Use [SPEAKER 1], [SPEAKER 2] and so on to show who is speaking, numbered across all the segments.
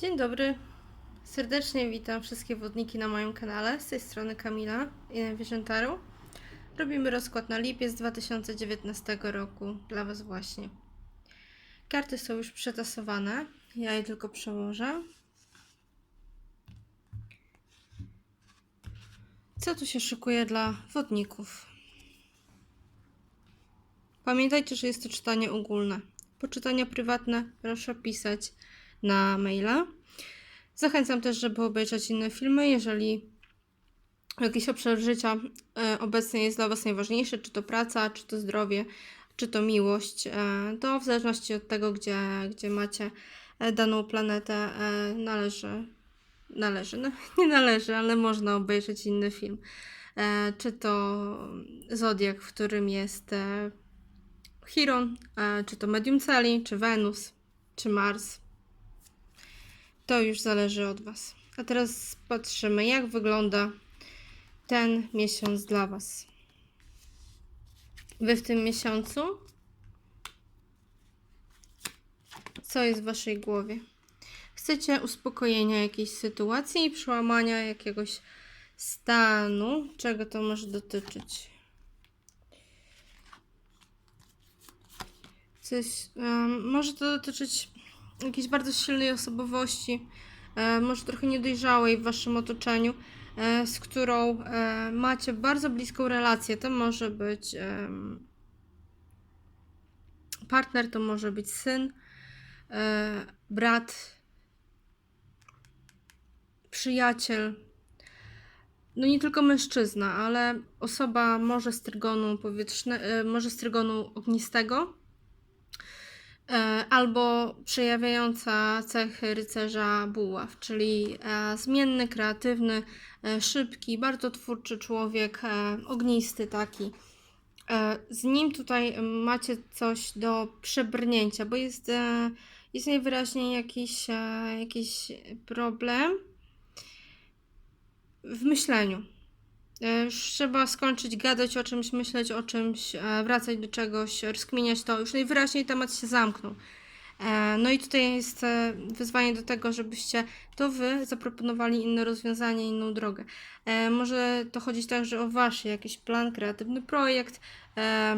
[SPEAKER 1] Dzień dobry. Serdecznie witam wszystkie wodniki na moim kanale. Z tej strony Kamila i Najwyżętaru. Robimy rozkład na lipiec 2019 roku dla Was właśnie. Karty są już przetasowane. Ja je tylko przełożę. Co tu się szykuje dla wodników? Pamiętajcie, że jest to czytanie ogólne. Poczytania prywatne proszę pisać na maila. Zachęcam też, żeby obejrzeć inne filmy, jeżeli jakiś obszar życia e, obecnie jest dla Was najważniejszy, czy to praca, czy to zdrowie, czy to miłość, e, to w zależności od tego, gdzie, gdzie macie e, daną planetę, należy, należy, no, nie należy, ale można obejrzeć inny film. Czy to Zodiak, w którym jest Chiron, czy to Medium Celi, czy Wenus, czy Mars. To już zależy od Was. A teraz patrzymy, jak wygląda ten miesiąc dla Was. Wy w tym miesiącu? Co jest w Waszej głowie? Chcecie uspokojenia jakiejś sytuacji i przełamania jakiegoś stanu? Czego to może dotyczyć? Coś, em, może to dotyczyć jakiejś bardzo silnej osobowości, e, może trochę niedojrzałej w waszym otoczeniu, e, z którą e, macie bardzo bliską relację. To może być partner, to może być syn, brat, przyjaciel. No nie tylko mężczyzna, ale osoba może z trygonu może z trygonu ognistego, albo przejawiająca cechy rycerza buław, czyli e, zmienny, kreatywny, e, szybki, bardzo twórczy człowiek, e, ognisty taki. E, Z nim tutaj macie coś do przebrnięcia, bo jest, e, jest najwyraźniej jakiś, e, jakiś problem w myśleniu. E, Już trzeba skończyć gadać o czymś, myśleć o czymś, e, wracać do czegoś, rozkminiać to. Już najwyraźniej temat się zamknął. E, No i tutaj jest e, wyzwanie do tego, żebyście to wy zaproponowali inne rozwiązanie, inną drogę. E, Może to chodzić także o wasz jakiś plan, kreatywny projekt. E,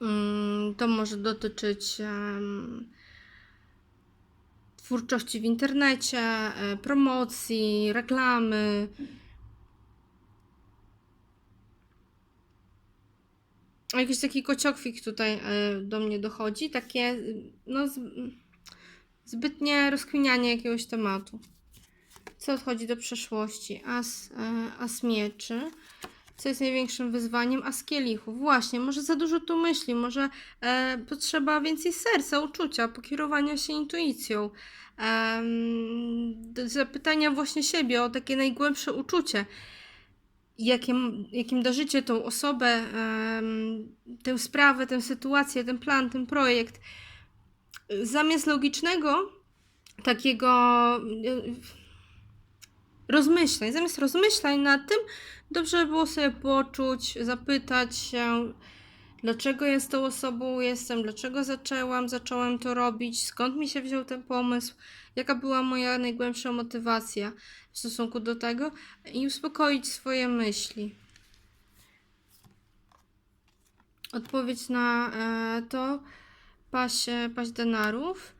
[SPEAKER 1] mm, To może dotyczyć twórczości w internecie, e, promocji, reklamy. Jakiś taki kociokwik tutaj e, do mnie dochodzi, takie no, zbytnie rozkminianie jakiegoś tematu. Co odchodzi do przeszłości? As, e, as mieczy. Co jest największym wyzwaniem? As kielichów. Właśnie, może za dużo tu myśli, może e, potrzeba więcej serca, uczucia, pokierowania się intuicją. Do zapytania właśnie siebie o takie najgłębsze uczucie jakim, jakim darzycie tą osobę, tę sprawę, tę sytuację, ten plan, ten projekt. Zamiast logicznego takiego e, rozmyślań, zamiast rozmyślań nad tym, dobrze by było sobie poczuć, zapytać się, dlaczego ja z tą osobą jestem, dlaczego zaczęłam, zacząłem to robić, skąd mi się wziął ten pomysł, jaka była moja najgłębsza motywacja w stosunku do tego i uspokoić swoje myśli. Odpowiedź na e, to paść, e, paść denarów.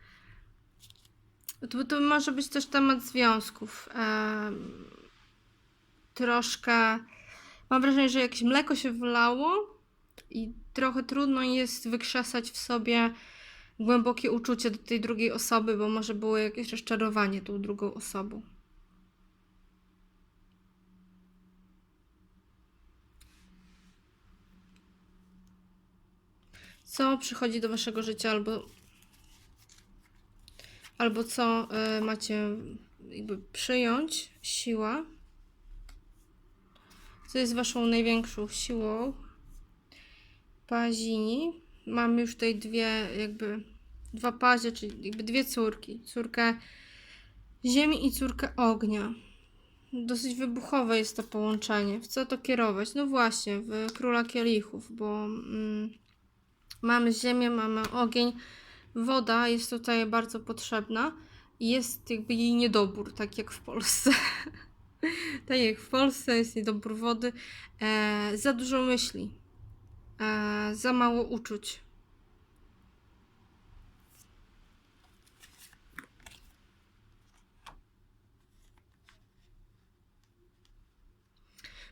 [SPEAKER 1] To, to może być też temat związków. Em, troszkę mam wrażenie, że jakieś mleko się wylało i trochę trudno jest wykrzesać w sobie głębokie uczucie do tej drugiej osoby, bo może było jakieś rozczarowanie tą drugą osobą. Co przychodzi do waszego życia albo albo co y, macie jakby przyjąć siła? Co jest waszą największą siłą? Pazini. Mamy już tutaj dwie, jakby dwa pazie, czyli jakby dwie córki. Córkę ziemi i córkę ognia. Dosyć wybuchowe jest to połączenie. W co to kierować? No właśnie, w króla kielichów, bo mm, mamy ziemię, mamy ogień. Woda jest tutaj bardzo potrzebna. jest jakby jej niedobór, tak jak w Polsce. tak jak w Polsce jest niedobór wody, e, za dużo myśli, e, za mało uczuć.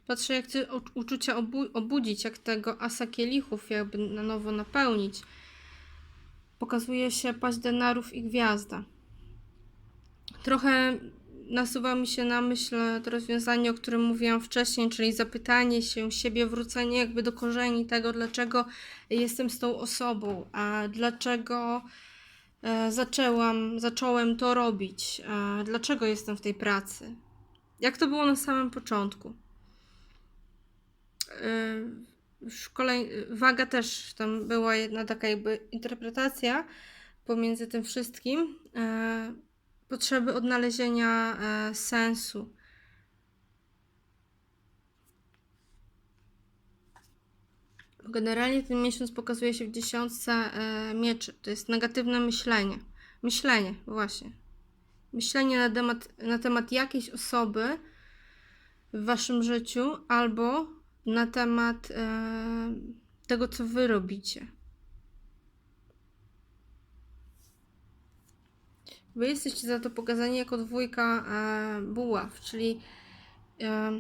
[SPEAKER 1] Patrzę, jak u- uczucia obu- obudzić, jak tego asa kielichów jakby na nowo napełnić. Pokazuje się paść denarów i gwiazda. Trochę nasuwa mi się na myśl to rozwiązanie, o którym mówiłam wcześniej, czyli zapytanie się siebie, wrócenie jakby do korzeni tego, dlaczego jestem z tą osobą, a dlaczego e, zaczęłam, zacząłem to robić, dlaczego jestem w tej pracy. Jak to było na samym początku. W kolej... Waga też tam była jedna taka jakby interpretacja pomiędzy tym wszystkim. Potrzeby odnalezienia e, sensu. Generalnie ten miesiąc pokazuje się w dziesiątce e, mieczy. To jest negatywne myślenie. Myślenie, właśnie. Myślenie na temat, na temat jakiejś osoby w waszym życiu albo na temat e, tego, co wy robicie. Wy jesteście za to pokazani jako dwójka e, buław, czyli e,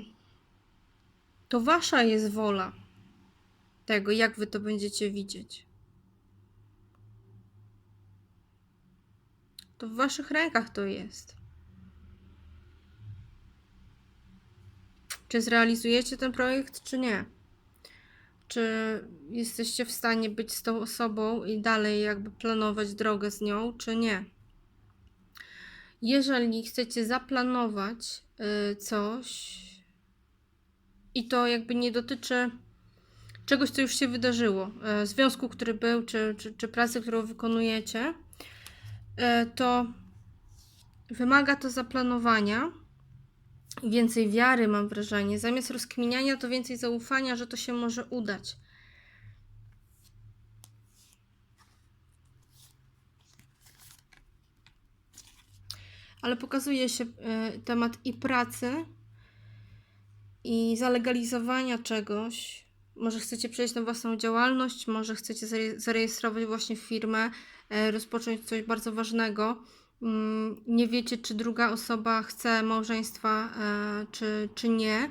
[SPEAKER 1] to wasza jest wola tego, jak wy to będziecie widzieć. To w waszych rękach to jest. Czy zrealizujecie ten projekt, czy nie? Czy jesteście w stanie być z tą osobą i dalej jakby planować drogę z nią, czy nie? Jeżeli chcecie zaplanować y, coś i to jakby nie dotyczy czegoś, co już się wydarzyło, y, związku, który był, czy, czy, czy pracy, którą wykonujecie, y, to wymaga to zaplanowania więcej wiary, mam wrażenie. Zamiast rozkminiania, to więcej zaufania, że to się może udać. Ale pokazuje się y, temat i pracy, i zalegalizowania czegoś. Może chcecie przejść na własną działalność, może chcecie zare- zarejestrować właśnie firmę, y, rozpocząć coś bardzo ważnego mm, nie wiecie, czy druga osoba chce małżeństwa, e, czy, czy nie.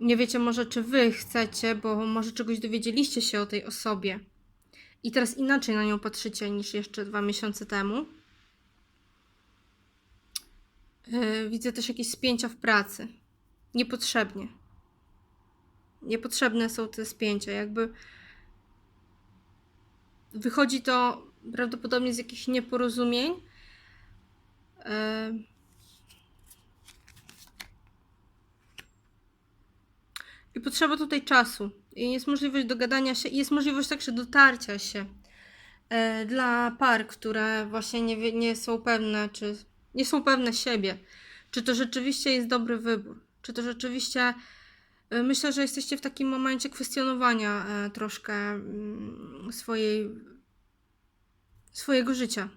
[SPEAKER 1] Nie wiecie może, czy wy chcecie, bo może czegoś dowiedzieliście się o tej osobie i teraz inaczej na nią patrzycie niż jeszcze dwa miesiące temu. E, Widzę też jakieś spięcia w pracy. Niepotrzebnie. Niepotrzebne są te spięcia. Jakby wychodzi to prawdopodobnie z jakichś nieporozumień. E, I potrzeba tutaj czasu. I jest możliwość dogadania się, i jest możliwość także dotarcia się e, dla par, które właśnie nie, nie są pewne, czy nie są pewne siebie. Czy to rzeczywiście jest dobry wybór? Czy to rzeczywiście. e, Myślę, że jesteście w takim momencie kwestionowania e, troszkę mm, swojej, swojego życia.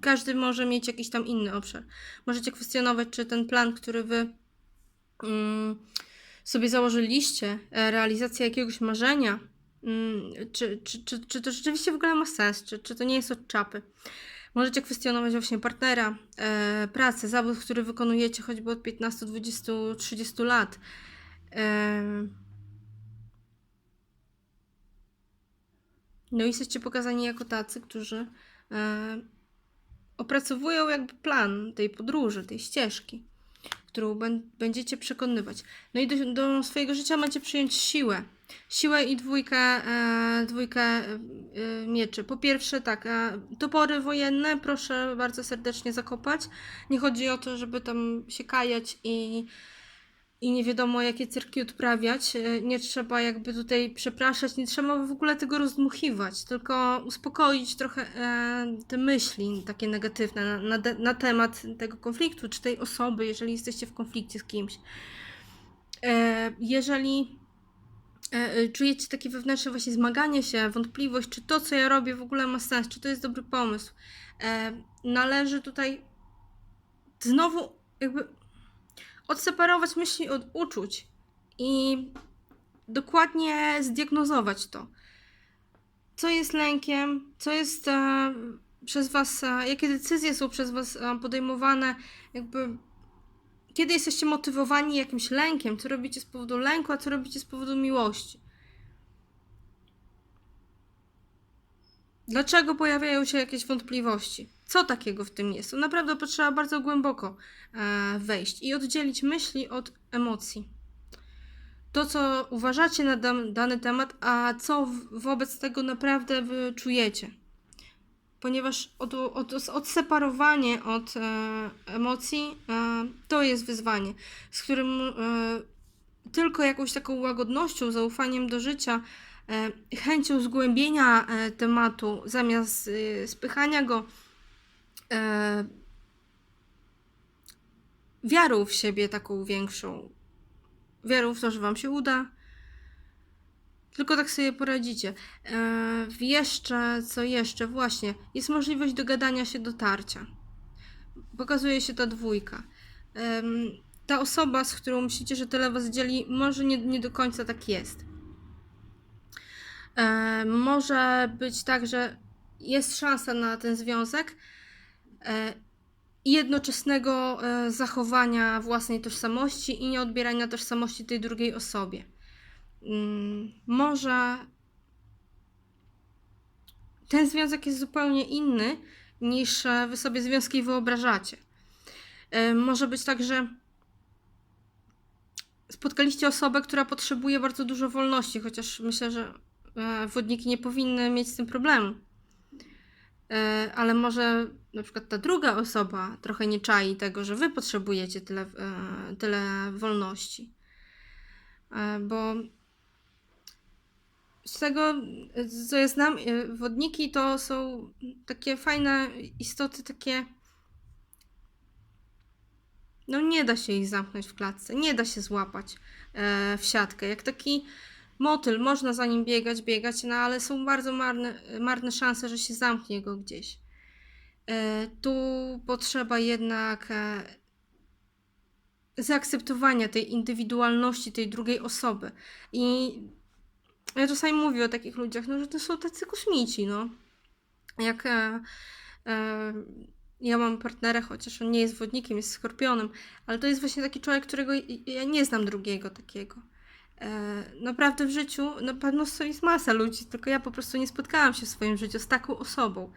[SPEAKER 1] Każdy może mieć jakiś tam inny obszar. Możecie kwestionować, czy ten plan, który wy mm, sobie założyliście, e, realizacja jakiegoś marzenia, mm, czy, czy, czy, czy to rzeczywiście w ogóle ma sens, czy, czy to nie jest od czapy. Możecie kwestionować właśnie partnera, e, pracę, zawód, który wykonujecie choćby od 15, 20, 30 lat. E, no i jesteście pokazani jako tacy, którzy e, opracowują jakby plan tej podróży, tej ścieżki, którą bę- będziecie przekonywać. No i do, do swojego życia macie przyjąć siłę. Siłę i dwójkę, e, dwójkę e, mieczy. Po pierwsze, tak, e, topory wojenne proszę bardzo serdecznie zakopać. Nie chodzi o to, żeby tam się kajać i, i nie wiadomo jakie cyrki odprawiać. E, Nie trzeba jakby tutaj przepraszać, nie trzeba w ogóle tego rozdmuchiwać, tylko uspokoić trochę e, te myśli takie negatywne na, na, na temat tego konfliktu, czy tej osoby, jeżeli jesteście w konflikcie z kimś. E, jeżeli czujecie takie wewnętrzne właśnie zmaganie się, wątpliwość, czy to, co ja robię, w ogóle ma sens, czy to jest dobry pomysł, e, należy tutaj znowu jakby odseparować myśli od uczuć i dokładnie zdiagnozować to. Co jest lękiem, co jest e, przez Was, e, jakie decyzje są przez Was e, podejmowane, jakby kiedy jesteście motywowani jakimś lękiem, co robicie z powodu lęku, a co robicie z powodu miłości. Dlaczego pojawiają się jakieś wątpliwości? Co takiego w tym jest? To naprawdę potrzeba bardzo głęboko e, wejść i oddzielić myśli od emocji. To, co uważacie na dany temat, a co wobec tego naprawdę wy czujecie. Ponieważ od, od, odseparowanie od e, emocji e, to jest wyzwanie, z którym e, tylko jakąś taką łagodnością, zaufaniem do życia, chęcią zgłębienia tematu zamiast spychania go wiarą w siebie taką większą, wiarą w to, że Wam się uda. Tylko tak sobie poradzicie. E, jeszcze, co jeszcze? Właśnie, jest możliwość dogadania się, dotarcia. Pokazuje się ta dwójka. Ta osoba, z którą myślicie, że tyle Was dzieli, może nie, nie do końca tak jest. E, może być tak, że jest szansa na ten związek e, i jednoczesnego e, zachowania własnej tożsamości i nie odbierania tożsamości tej drugiej osobie. Mm, Może ten związek jest zupełnie inny niż e, wy sobie związki wyobrażacie. E, Może być tak, że spotkaliście osobę, która potrzebuje bardzo dużo wolności, chociaż myślę, że e, wodniki nie powinny mieć z tym problemu. Ale może na przykład ta druga osoba trochę nie czai tego, że wy potrzebujecie tyle, tyle wolności. Bo z tego, co ja znam, e, wodniki to są takie fajne istoty, takie. No, nie da się ich zamknąć w klatce, nie da się złapać e, w siatkę. Jak taki motyl, można za nim biegać, biegać, no ale są bardzo marne, marne szanse, że się zamknie go gdzieś. E, tu potrzeba jednak e, zaakceptowania tej indywidualności tej drugiej osoby. I ja czasami mówię o takich ludziach, no, że to są tacy kosmici, no. Jak e, e, ja mam partnera, chociaż on nie jest wodnikiem, jest skorpionem, ale to jest właśnie taki człowiek, którego ja nie znam drugiego takiego. E, naprawdę w życiu na pewno jest masa ludzi, tylko ja po prostu nie spotkałam się w swoim życiu z taką osobą,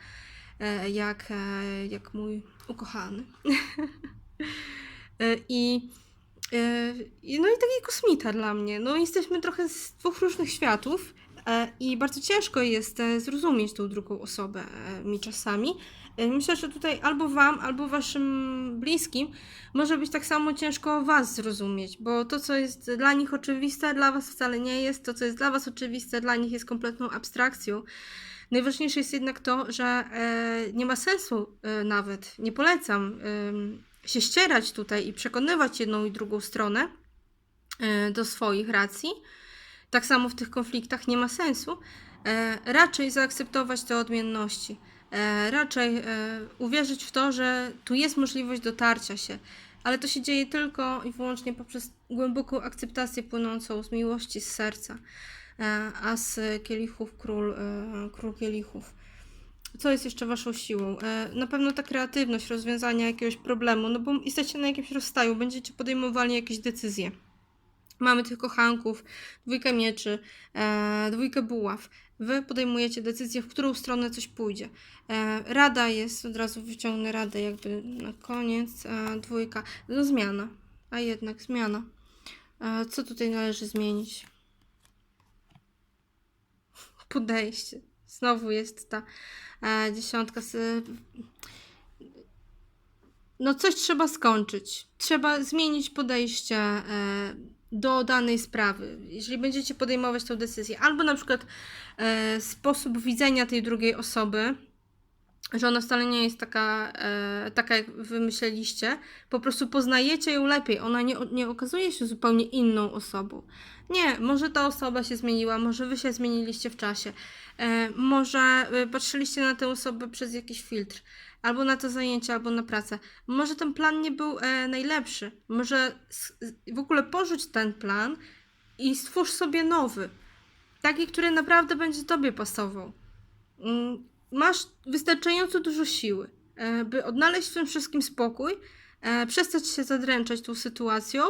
[SPEAKER 1] e, jak, e, jak mój ukochany. E, I No i taki kosmita dla mnie. No jesteśmy trochę z dwóch różnych światów e, i bardzo ciężko jest e, zrozumieć tą drugą osobę e, mi czasami. E, Myślę, że tutaj albo wam, albo waszym bliskim może być tak samo ciężko was zrozumieć, bo to, co jest dla nich oczywiste, dla was wcale nie jest. To, co jest dla was oczywiste, dla nich jest kompletną abstrakcją. Najważniejsze jest jednak to, że e, nie ma sensu e, nawet, nie polecam się ścierać tutaj i przekonywać jedną i drugą stronę e, do swoich racji. Tak samo w tych konfliktach nie ma sensu. E, Raczej zaakceptować te odmienności. E, Raczej uwierzyć w to, że tu jest możliwość dotarcia się, ale to się dzieje tylko i wyłącznie poprzez głęboką akceptację płynącą z miłości, z serca. A z kielichów król, król kielichów. Co jest jeszcze waszą siłą? E, Na pewno ta kreatywność rozwiązania jakiegoś problemu, no bo jesteście na jakimś rozstaju, będziecie podejmowali jakieś decyzje. Mamy tych kochanków, dwójkę mieczy, e, dwójkę buław. Wy podejmujecie decyzję, w którą stronę coś pójdzie. E, rada jest, od razu wyciągnę radę jakby na koniec. Dwójka, no zmiana, a jednak zmiana. Co tutaj należy zmienić? Podejście. Znowu jest ta e, dziesiątka. No coś trzeba skończyć. Trzeba zmienić podejście e, do danej sprawy. Jeżeli będziecie podejmować tę decyzję, albo na przykład e, sposób widzenia tej drugiej osoby, że ona wcale nie jest taka, e, taka jak wy myśleliście, po prostu poznajecie ją lepiej. Ona nie, nie okazuje się zupełnie inną osobą. Nie, może ta osoba się zmieniła, może wy się zmieniliście w czasie, może e, patrzyliście na tę osobę przez jakiś filtr. albo na to zajęcie, albo na pracę. Może ten plan nie był e, najlepszy. Może w ogóle porzuć ten plan i stwórz sobie nowy. Taki, który naprawdę będzie Tobie pasował. Mm, Masz wystarczająco dużo siły, e, by odnaleźć w tym wszystkim spokój, e, przestać się zadręczać tą sytuacją,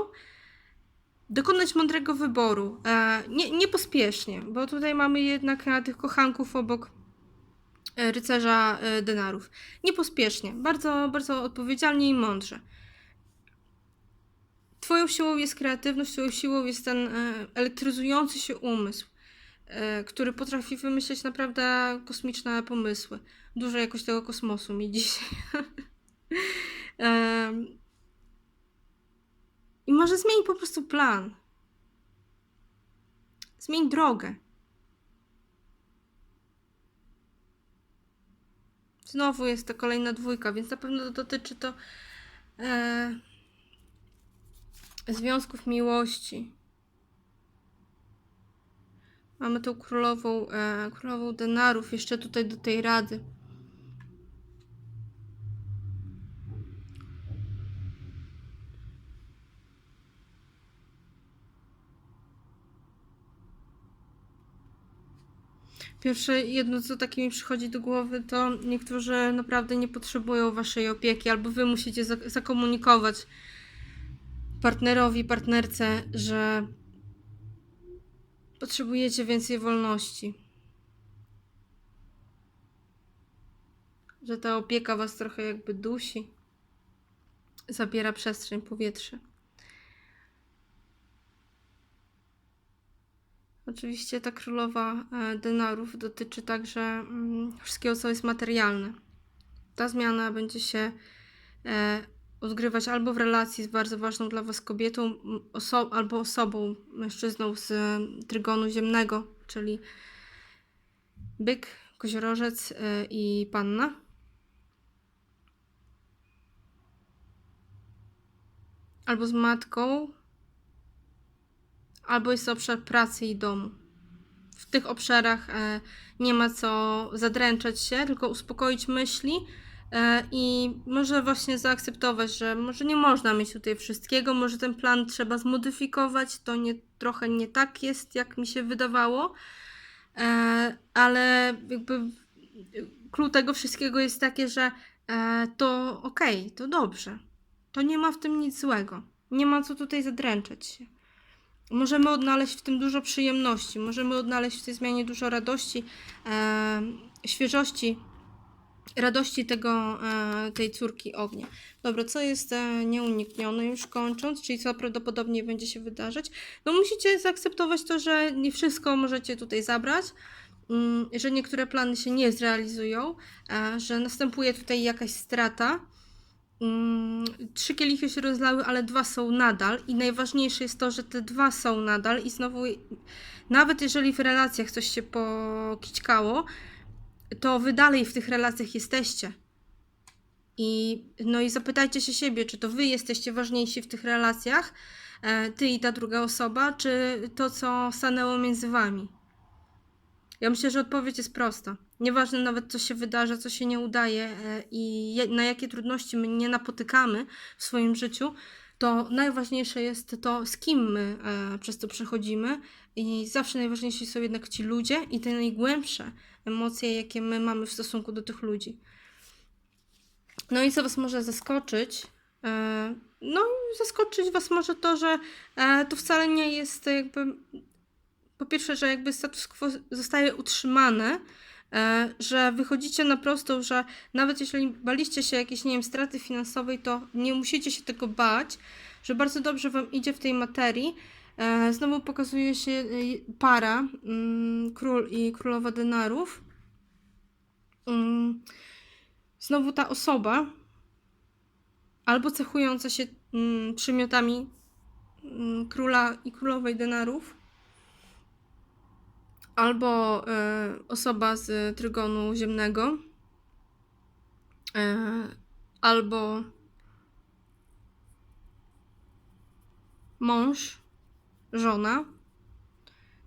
[SPEAKER 1] dokonać mądrego wyboru. E, Nie, nie pospiesznie, bo tutaj mamy jednak tych kochanków obok e, rycerza e, denarów. Nie pospiesznie, bardzo, bardzo odpowiedzialnie i mądrze. Twoją siłą jest kreatywność, Twoją siłą jest ten elektryzujący się umysł, który potrafi wymyśleć naprawdę kosmiczne pomysły. Dużo jakoś tego kosmosu mi dzisiaj. I może zmień po prostu plan. Zmień drogę. Znowu jest to kolejna dwójka, więc na pewno dotyczy to e, związków miłości. Mamy tą królową, e, królową denarów jeszcze tutaj do tej rady. Pierwsze, jedno co takie mi przychodzi do głowy, to niektórzy naprawdę nie potrzebują waszej opieki, albo wy musicie zak- zakomunikować partnerowi, partnerce, że potrzebujecie więcej wolności. Że ta opieka was trochę jakby dusi, zabiera przestrzeń, powietrze. Oczywiście ta królowa e, denarów dotyczy także mm, wszystkiego, co jest materialne. Ta zmiana będzie się e, odgrywać albo w relacji z bardzo ważną dla Was kobietą, oso- albo osobą, mężczyzną z trygonu ziemnego, czyli byk, koziorożec e, i panna. Albo z matką, albo jest to obszar pracy i domu. W tych obszarach e, nie ma co zadręczać się, tylko uspokoić myśli e, i może właśnie zaakceptować, że może nie można mieć tutaj wszystkiego, może ten plan trzeba zmodyfikować, to nie, trochę nie tak jest, jak mi się wydawało, e, ale jakby klucz tego wszystkiego jest takie, że to okej, to dobrze. To nie ma w tym nic złego. Nie ma co tutaj zadręczać się. Możemy odnaleźć w tym dużo przyjemności, możemy odnaleźć w tej zmianie dużo radości, e, świeżości, radości tego, e, tej córki ognia. Dobra, co jest e, nieuniknione już kończąc, czyli co prawdopodobnie będzie się wydarzyć? No musicie zaakceptować to, że nie wszystko możecie tutaj zabrać, mm, że niektóre plany się nie zrealizują, e, że następuje tutaj jakaś strata. Mm, Trzy kielichy się rozlały, ale dwa są nadal, i najważniejsze jest to, że te dwa są nadal, i znowu, nawet jeżeli w relacjach coś się pokićkało, to wy dalej w tych relacjach jesteście. I, no i zapytajcie się siebie, czy to wy jesteście ważniejsi w tych relacjach, e, ty i ta druga osoba, czy to, co stanęło między wami. Ja myślę, że odpowiedź jest prosta. Nieważne nawet, co się wydarza, co się nie udaje e, i na jakie trudności my nie napotykamy w swoim życiu, to najważniejsze jest to, z kim my e, przez to przechodzimy. I zawsze najważniejsi są jednak ci ludzie i te najgłębsze emocje, jakie my mamy w stosunku do tych ludzi. No i co Was może zaskoczyć? E, No, zaskoczyć Was może to, że to wcale nie jest jakby po pierwsze, że jakby status quo zostaje utrzymany, e, że wychodzicie na prostą, że nawet jeżeli baliście się jakiejś, nie wiem, straty finansowej, to nie musicie się tego bać, że bardzo dobrze Wam idzie w tej materii. E, Znowu pokazuje się e, para, mm, król i królowa denarów. Mm, Znowu ta osoba, albo cechująca się mm, przymiotami króla i królowej denarów, albo e, osoba z trygonu ziemnego, e, albo żona, żona,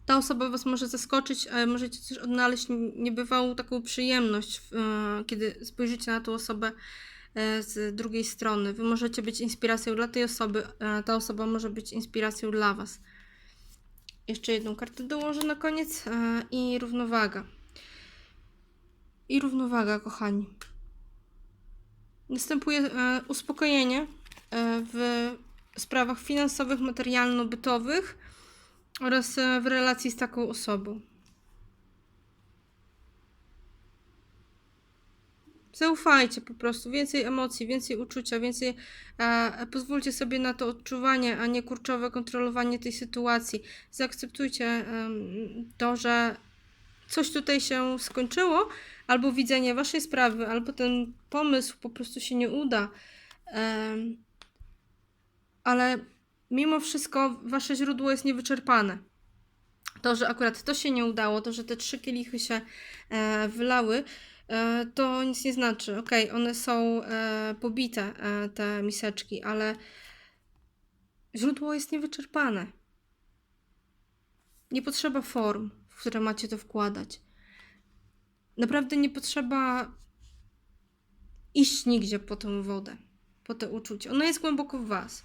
[SPEAKER 1] ta osoba Was może zaskoczyć, możecie też odnaleźć niebywałą taką przyjemność, e, kiedy spojrzycie na tą osobę z drugiej strony. Wy możecie być inspiracją dla tej osoby, ta osoba może być inspiracją dla Was. Jeszcze jedną kartę dołożę na koniec e, i równowaga. I równowaga, kochani. Następuje e, uspokojenie e, w sprawach finansowych, materialno-bytowych oraz w relacji z taką osobą. Zaufajcie po prostu, więcej emocji, więcej uczucia, więcej. E, pozwólcie sobie na to odczuwanie, a nie kurczowe kontrolowanie tej sytuacji. Zaakceptujcie em, to, że coś tutaj się skończyło, albo widzenie waszej sprawy, albo ten pomysł po prostu się nie uda. Em, ale mimo wszystko wasze źródło jest niewyczerpane. To, że akurat to się nie udało, to, że te trzy kielichy się e, wylały, e, to nic nie znaczy. Okej, one są e, pobite, e, te miseczki, ale źródło jest niewyczerpane. Nie potrzeba form, w które macie to wkładać. Naprawdę nie potrzeba iść nigdzie po tą wodę, po te uczucie. Ono jest głęboko w was.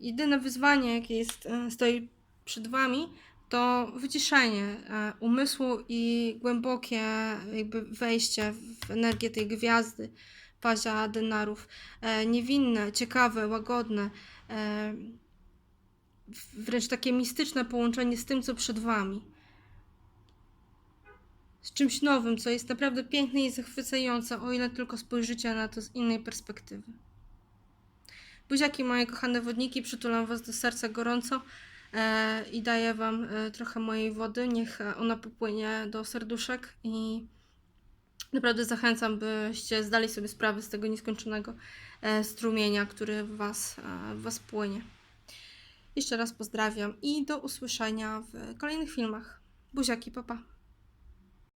[SPEAKER 1] Jedyne wyzwanie, jakie jest, e, stoi przed wami, to wyciszenie e, umysłu i głębokie jakby wejście w energię tej gwiazdy, pazia denarów. E, Niewinne, ciekawe, łagodne, e, wręcz takie mistyczne połączenie z tym, co przed wami. Z czymś nowym, co jest naprawdę piękne i zachwycające, o ile tylko spojrzycie na to z innej perspektywy. Buziaki moje kochane wodniki, przytulam Was do serca gorąco i daję Wam e, trochę mojej wody. Niech e, ona popłynie do serduszek i naprawdę zachęcam, byście zdali sobie sprawę z tego nieskończonego e, strumienia, który w Was, e, w was płynie. Jeszcze raz pozdrawiam i do usłyszenia w kolejnych filmach. Buziaki, papa. Pa.